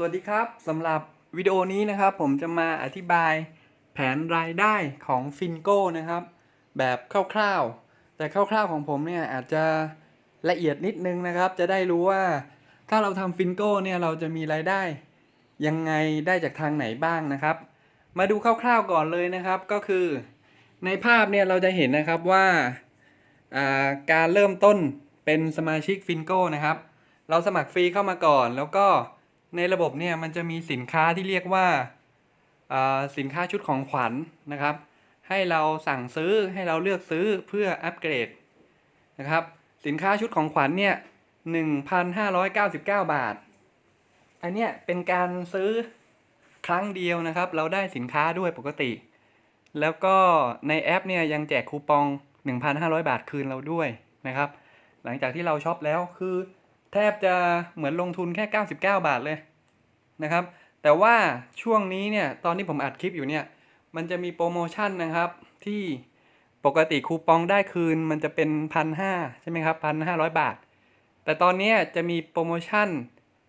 สวัสดีครับสำหรับวิดีโอนี้นะครับ ผมจะมาอธิบายแผนรายได้ของฟินโก้นะครับ แบบคร่าวๆ แต่คร่าวๆของผมเนี่ยอาจจะละเอียดนิดนึงนะครับ จะได้รู้ว่าถ้าเราทำฟินโก้เนี่ยเราจะมีรายได้ ยังไงได้จากทางไหนบ้างนะครับ มาดูคร่าวๆก่อนเลยนะครับก็คือ ในภาพเนี่ยเราจะเห็นนะครับว่าาการเริ่มต้นเป็นสมาชิกฟินโก้นะครับ เราสมัครฟรีเข้ามาก่อนแล้วก็ ในระบบเนี่ยมันจะมีสินค้าที่เรียกว่าสินค้าชุดของขวัญนะครับ ให้เราสั่งซื้อให้เราเลือกซื้อเพื่ออัปเกรดนะครับ สินค้าชุดของขวัญเนี่ย1,599 บาท อันเนี้ยเป็นการซื้อครั้งเดียวนะครับ เราได้สินค้าด้วยปกติ แล้วก็ในแอปเนี่ยยังแจกคูปอง 1,500 บาทคืนเราด้วยนะครับ หลังจากที่เราช็อปแล้วคือ แทบจะเหมือนลงทุนแค่ 99 บาทเลยนะครับ แต่ว่าช่วงนี้เนี่ยตอนที่ผมอัดคลิปอยู่เนี่ย มันจะมีโปรโมชั่นนะครับที่ปกติคูปองได้คืนมันจะเป็นพันห้าใช่ไหมครับพันห้าร้อยบาท แต่ตอนนี้จะมีโปรโมชั่น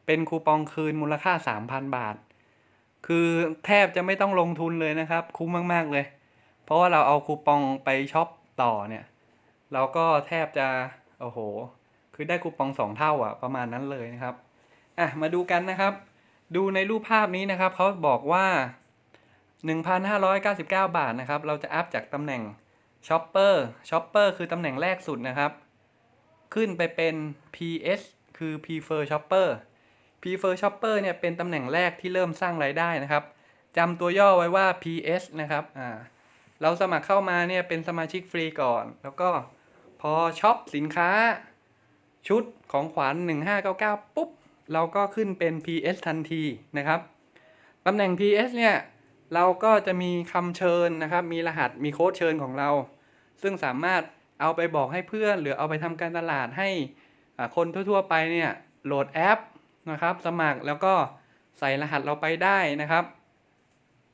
เป็นคูปองคืนมูลค่า 3,000 บาท คือแทบจะไม่ต้องลงทุนเลยนะครับ คุ้มมาก ๆ เลย เพราะว่าเราเอาคูปองไปช็อปต่อเนี่ย เราก็แทบจะ โอ้โห คือได้คูปองสองเท่าอะประมาณนั้นเลยนะครับอะมาดูกันนะครับ ดูในรูปภาพนี้นะครับเขาบอกว่า 1,599 บาทนะครับ เราจะอัพจากตำแหน่งช็อปเปอร์ช็อปเปอร์คือตำแหน่งแรกสุดนะครับ ขึ้นไปเป็น PS คือ Prefer Shopper Prefer Shopper เนี่ยเป็นตำแหน่งแรกที่เริ่มสร้างรายได้นะครับจำตัวย่อไว้ว่า PS นะครับอ่าเราสมัครเข้ามาเนี่ยเป็นสมาชิกฟรีก่อน แล้วก็พอช็อปสินค้า ชุดของขวัญ1599 ปุ๊บ เราก็ขึ้นเป็น PS ทันทีนะครับตำแหน่ง PS เนี่ย เราก็จะมีคำเชิญนะครับ มีรหัสมีโค้ดเชิญของเรา ซึ่งสามารถเอาไปบอกให้เพื่อน หรือเอาไปทำการตลาดให้คนทั่วๆไปเนี่ยโหลดแอปนะครับ สมัครแล้วก็ใส่รหัสเราไปได้นะครับ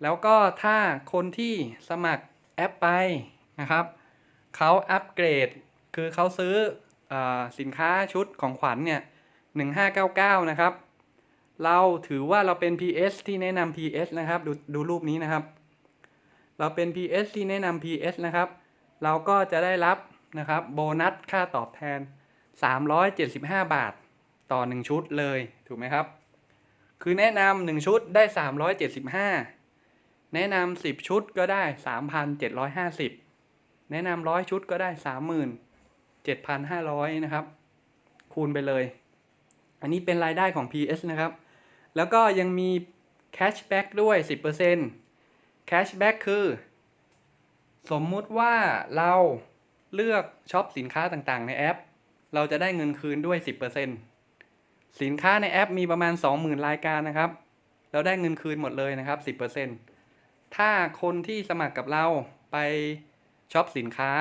แล้วก็ถ้าคนที่สมัครแอปไปนะครับเขาอัปเกรดคือเขาซื้อ สินค้าชุดของขวัญเนี่ย1599 นะครับ เราถือว่าเราเป็น PS ที่แนะนำ PS นะครับ ดูดูรูปนี้นะครับ เราเป็น PS ที่แนะนำ PS นะครับ เราก็จะได้รับนะครับโบนัสค่าตอบแทน 375 บาทต่อ 1 ชุดเลยถูกไหมครับ คือแนะนำ1ชุดได้ 375 แนะนำ10 ชุดก็ได้ 3,750 แนะนำร้อยชุดก็ได้ 7,500 นะครับ คูณไปเลย อันนี้เป็นรายได้ของ PS นะครับ แล้วก็ยังมี cashback ด้วย 10% cashback คือ สมมุติว่าเราเลือกช็อปสินค้าต่างๆ ในแอป เราจะได้เงินคืนด้วย 10%สินค้าในแอปมีประมาณ 20,000 รายการนะครับ เราได้เงินคืนหมดเลยนะครับ 10%ถ้าคนที่สมัครกับเราไปช็อปสินค้า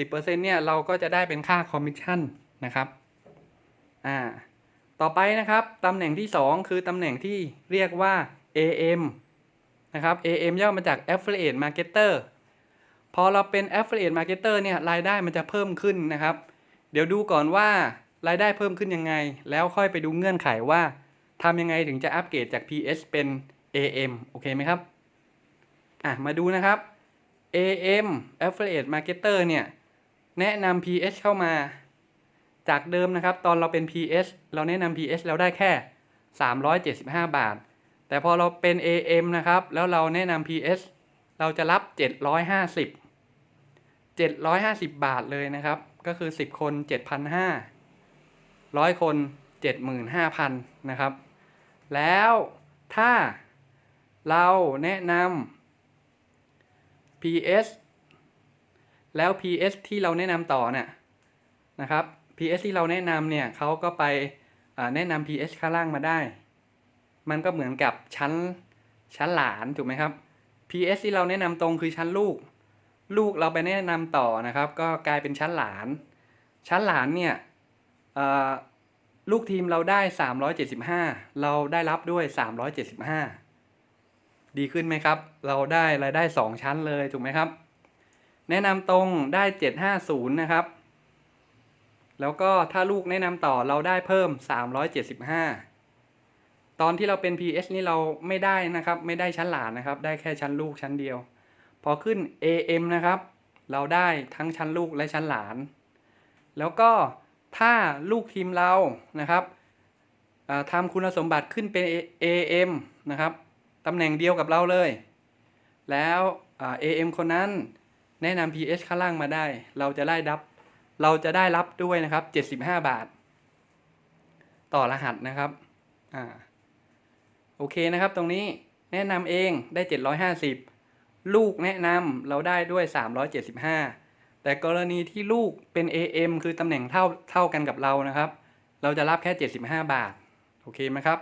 10%เนี่ยเราก็จะได้เป็นค่าคอมมิชชั่นนะครับอ่าต่อไปนะครับตำแหน่งที่ 2 คือตำแหน่งที่เรียกว่า AM นะครับ AM ย่อมาจาก Affiliate Marketer พอเราเป็น Affiliate Marketer เนี่ยรายได้มันจะเพิ่มขึ้นนะครับ เดี๋ยวดูก่อนว่ารายได้เพิ่มขึ้นยังไง แล้วค่อยไปดูเงื่อนไขว่าทำยังไงถึงจะอัปเกรดจาก PS เป็น AM โอเคไหมครับอะมาดูนะครับ AM Affiliate Marketer เนี่ย แนะนำ PS เข้ามา จากเดิมนะครับ ตอนเราเป็น PS เราแนะนำ PS เราได้แค่ 375 บาท แต่พอเราเป็น AM นะครับ แล้วเราแนะนำ PS เราจะรับ 750 750 บาทเลยนะครับ ก็คือ 10 คน 7,500ร้อยคน 75,000 นะครับ แล้วถ้าเราแนะนำ PS แล้ว PS ที่เราแนะนำต่อเนี่ยนะครับ PS ที่เราแนะนำเนี่ยเขาก็ไปแนะนำ PS ข้างล่างมาได้ มันก็เหมือนกับชั้นชั้นหลานถูกไหมครับ PS ที่เราแนะนำตรงคือชั้นลูก ลูกเราไปแนะนำต่อนะครับ ก็กลายเป็นชั้นหลาน ชั้นหลานเนี่ยลูกทีมเราได้ 375 เราได้รับด้วย 375 ดีขึ้นไหมครับ เราได้รายได้ 2 ชั้นเลยถูกไหมครับ แนะนำตรงได้ 750 นะครับ แล้วก็ถ้าลูกแนะนำต่อเราได้เพิ่ม 375 ตอนที่เราเป็น PS นี่เราไม่ได้นะครับ ไม่ได้ชั้นหลานนะครับ ได้แค่ชั้นลูกชั้นเดียว พอขึ้น AM นะครับ เราได้ทั้งชั้นลูกและชั้นหลาน แล้วก็ถ้าลูกทีมเรานะครับทำคุณสมบัติขึ้นเป็น AM นะครับตำแหน่งเดียวกับเราเลย แล้ว AM คนนั้น แนะนำ PS ข้างล่างมาได้ เราจะได้รับ เราจะได้รับด้วยนะครับ 75 บาท ต่อรหัสนะครับอ่าโอเคนะครับตรงนี้แนะนำเองได้ 750 ลูกแนะนำเราได้ด้วย 375 แต่กรณีที่ลูกเป็น AM คือตำแหน่งเท่าเท่ากันกับเรานะครับ เราจะรับแค่ 75 บาท โอเคไหมครับ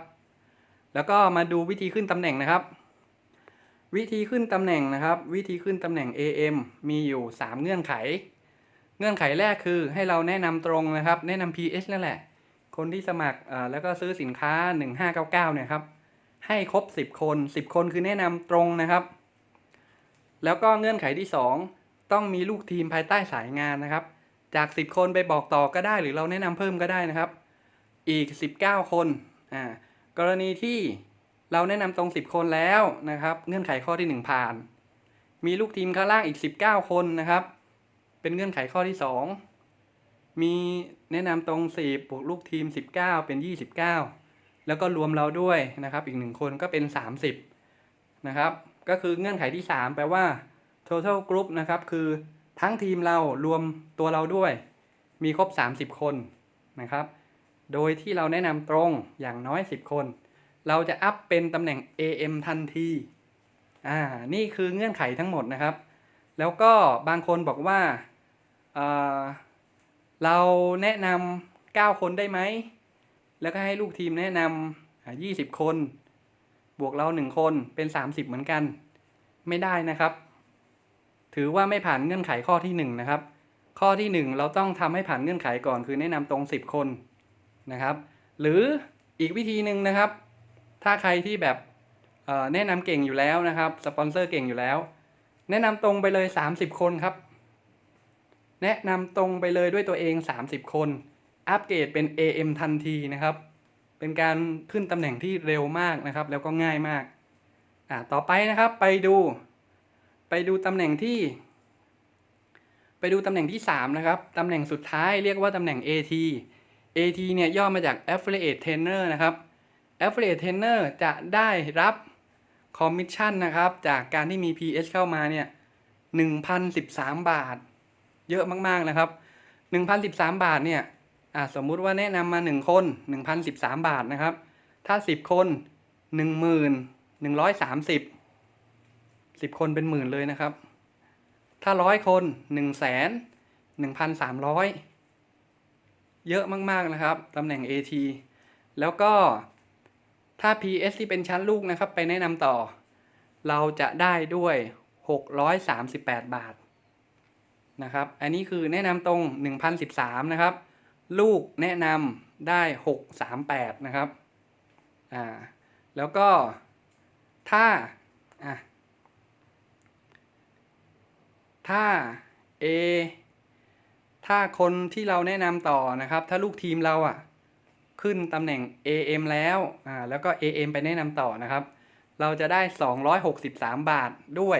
แล้วก็มาดูวิธีขึ้นตำแหน่งนะครับ วิธีขึ้นตำแหน่งนะครับ วิธีขึ้นตำแหน่ง AM มีอยู่ 3 เงื่อนไข เงื่อนไขแรกคือให้เราแนะนำตรงนะครับ แนะนำ PS นั่นแหละ คนที่สมัครแล้วก็ซื้อสินค้า 1599เนี่ยครับ ให้ครบ 10 คน 10 คนคือแนะนำตรงนะครับ แล้วก็เงื่อนไขที่ 2 ต้องมีลูกทีมภายใต้สายงานนะครับ จาก 10 คนไปบอกต่อก็ได้ หรือเราแนะนำเพิ่มก็ได้นะครับ อีก 19 คนอ่ากรณีที่ เราแนะนำตรง 10 คนแล้วนะครับ เงื่อนไขข้อที่ 1 ผ่าน มีลูกทีมข้างล่างอีก 19 คนนะครับ เป็นเงื่อนไขข้อที่ 2 มีแนะนำตรง 10บวกลูกทีม 19 เป็น 29 แล้วก็รวมเราด้วยนะครับ อีกหนึ่งคนก็เป็น 30 นะครับ ก็คือเงื่อนไขที่ 3 แปลว่า total group นะครับคือทั้งทีมเรารวมตัวเราด้วย มีครบ 30 คนนะครับ โดยที่เราแนะนำตรงอย่างน้อย 10 คน เราจะอัพเป็นตำแหน่ง AM ทันที อ่า นี่คือเงื่อนไขทั้งหมดนะครับ แล้วก็บางคนบอกว่าเอ่อเราแนะนำ9คนได้ไหม แล้วก็ให้ลูกทีมแนะนำอ่า20 คน บวกเรา 1 คนเป็น 30 เหมือนกัน ไม่ได้นะครับ ถือว่าไม่ผ่านเงื่อนไขข้อที่ 1 นะครับ ข้อที่ 1 เราต้องทำให้ผ่านเงื่อนไขก่อนคือแนะนำตรง 10 คนนะครับ หรืออีกวิธีหนึ่งนะครับ ถ้าใครที่แบบแนะนำเก่งอยู่แล้วนะครับสปอนเซอร์เก่งอยู่แล้ว แนะนำตรงไปเลย 30 คนครับ แนะนำตรงไปเลยด้วยตัวเอง 30 คน อัปเกรดเป็น AM ทันทีนะครับ เป็นการขึ้นตำแหน่งที่เร็วมากนะครับ แล้วก็ง่ายมากอ่าต่อไปนะครับไปดู ไปดูตำแหน่งที่ ไปดูตำแหน่งที่ 3 นะครับตำแหน่งสุดท้ายเรียกว่าตำแหน่ง AT AT เนี่ยย่อมาจาก Affiliate Trainer นะครับ Affiliate Trainer จะได้รับคอมมิชชั่นนะครับ จากการที่มี PS เข้ามาเนี่ย1,013 บาท เยอะมากๆนะครับ 1,013 บาทเนี่ยอ่าสมมุติว่าแนะนำมา 1 คน 1,013 บาทนะครับ ถ้า 10 คน 1,130 10 คนเป็นหมื่นเลยนะครับ ถ้าร้อยคน1 0 0 0 0 1,300 เยอะมากๆนะครับตำแหน่ง AT แล้วก็ ถ้า PS ที่เป็นชั้นลูกนะครับ ไปแนะนำต่อ เราจะได้ด้วย 638 บาทนะครับ อันนี้คือแนะนำตรง 1,013 นะครับ ลูกแนะนำได้ 638 นะครับ อ่า แล้วก็ถ้า อะ ถ้า A ถ้าคนที่เราแนะนำต่อนะครับ ถ้าลูกทีมเราอะ ขึ้นตำแหน่ง AM แล้วอ่าแล้วก็ AM ไปแนะนำต่อนะครับ เราจะได้ 263 บาทด้วย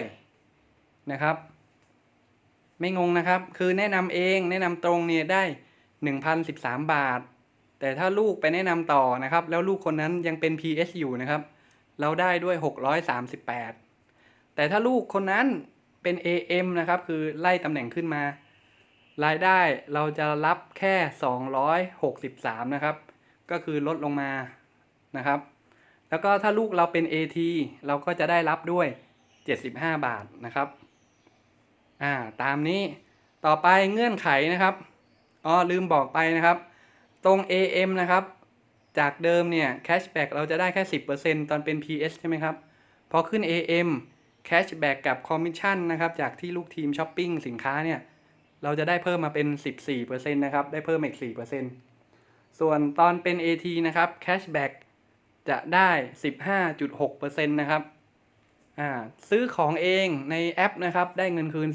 นะครับ ไม่งงนะครับ คือแนะนำเองแนะนำตรงเนี่ยได้ 1,013 บาท แต่ถ้าลูกไปแนะนำต่อนะครับ แล้วลูกคนนั้นยังเป็น PS อยู่นะครับ เราได้ด้วย 638 แต่ถ้าลูกคนนั้นเป็น AM นะครับ คือไล่ตำแหน่งขึ้นมา รายได้เราจะรับแค่ 263 นะครับ ก็คือลดลงมานะครับ แล้วก็ถ้าลูกเราเป็น AT เราก็จะได้รับด้วย 75 บาทนะครับอ่าตามนี้ต่อไปเงื่อนไขนะครับอ๋อลืมบอกไปนะครับ ตรง AM นะครับ จากเดิมเนี่ย cashback เราจะได้แค่ 10%ตอนเป็น PS ใช่ไหมครับ พอขึ้น AM cashback กับ commission นะครับจากที่ลูกทีมช้อปปิ้งสินค้าเนี่ย เราจะได้เพิ่มมาเป็น 14%นะครับ ได้เพิ่มอีก 4% ส่วนตอนเป็น AT นะครับ cashback จะได้ 15.6%นะครับอ่าซื้อของเองในแอปนะครับ ได้เงินคืน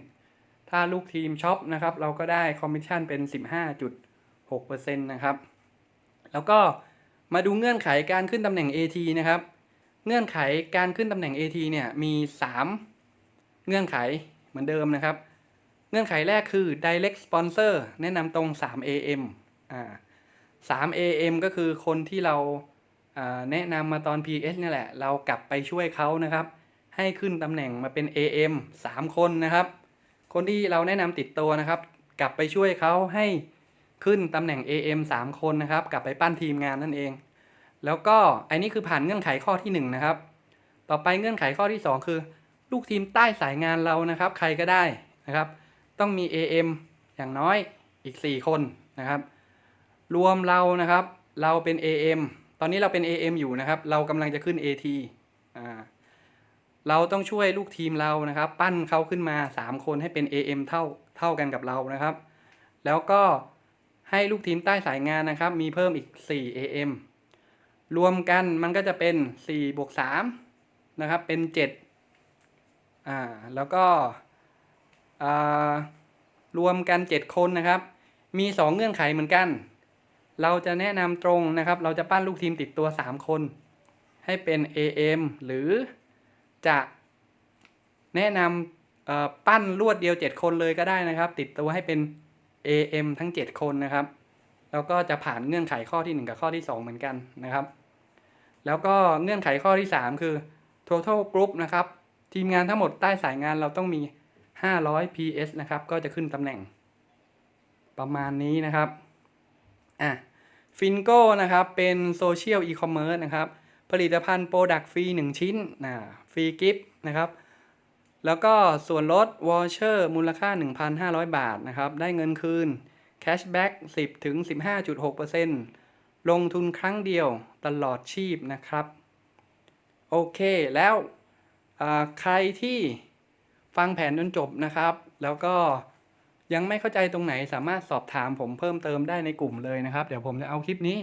15.6%ถ้าลูกทีมช็อปนะครับ เราก็ได้คอมมิชชั่นเป็น 15.6%นะครับ แล้วก็มาดูเงื่อนไขการขึ้นตำแหน่ง AT นะครับ เงื่อนไขการขึ้นตำแหน่ง AT เนี่ยมี 3 เงื่อนไขเหมือนเดิมนะครับ เงื่อนไขแรกคือ direct sponsor แนะนำตรง 3 AM อ่า3 AM ก็คือคนที่เราแนะนำมาตอน PS เนี่แหละ เรากลับไปช่วยเขานะครับ ให้ขึ้นตำแหน่งมาเป็น AM 3 คนนะครับ คนที่เราแนะนำติดตัวนะครับ กลับไปช่วยเขาให้ขึ้นตำแหน่ง AM 3 คนนะครับ กลับไปปั้นทีมงานนั่นเอง แล้วก็อันนี้คือผ่านเงื่อนไขข้อที่ 1 นะครับ ต่อไปเงื่อนไขข้อที่ 2 คือ ลูกทีมใต้สายงานเรานะครับ ใครก็ได้นะครับ ต้องมี AM อย่างน้อยอีก 4 คนนะครับ รวมเรานะครับ เราเป็น AM ตอนนี้เราเป็น AM อยู่นะครับ เรากำลังจะขึ้น AT อ่าเราต้องช่วยลูกทีมเรานะครับ ปั้นเขาขึ้นมา 3 คนให้เป็น AM เท่าเท่ากันกับเรานะครับ แล้วก็ให้ลูกทีมใต้สายงานนะครับ มีเพิ่มอีก 4 AM รวมกันมันก็จะเป็น4บวก3นะครับ เป็น7อ่าแล้วก็รวมกัน 7 คนนะครับ มี 2 เงื่อนไขเหมือนกัน เราจะแนะนำตรงนะครับ เราจะปั้นลูกทีมติดตัว 3 คน ให้เป็น AM หรือจะแนะนำปั้นรวดเดียว 7 คนเลยก็ได้นะครับ ติดตัวให้เป็น AM ทั้ง 7 คนนะครับ แล้วก็จะผ่านเงื่อนไขข้อที่ 1 กับข้อที่ 2 เหมือนกันนะครับ แล้วก็เงื่อนไขข้อที่ 3 คือ total group นะครับ ทีมงานทั้งหมดใต้สายงานเราต้องมี 500 PS นะครับ ก็จะขึ้นตำแหน่งประมาณนี้นะครับ อะ ฟินโก้นะครับเป็นโซเชียลอีคอมเมิร์ซนะครับผลิตภัณฑ์โปรดักต์ฟรี 1 ชิ้นนะฟรีกิฟต์นะครับแล้วก็ส่วนลดวอลเชอร์มูลค่า 1,500 บาทนะครับได้เงินคืนแคชแบ็ก10ถึง15.6%ลงทุนครั้งเดียวตลอดชีพนะครับ โอเคแล้วใครที่ฟังแผนจนจบนะครับ แล้วก็ ยังไม่เข้าใจตรงไหนสามารถสอบถามผมเพิ่มเติมได้ในกลุ่มเลยนะครับ เดี๋ยวผมจะเอาคลิปนี้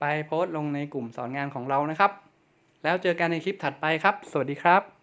ไปโพสต์ลงในกลุ่มสอนงานของเรานะครับ แล้วเจอกันในคลิปถัดไปครับ สวัสดีครับ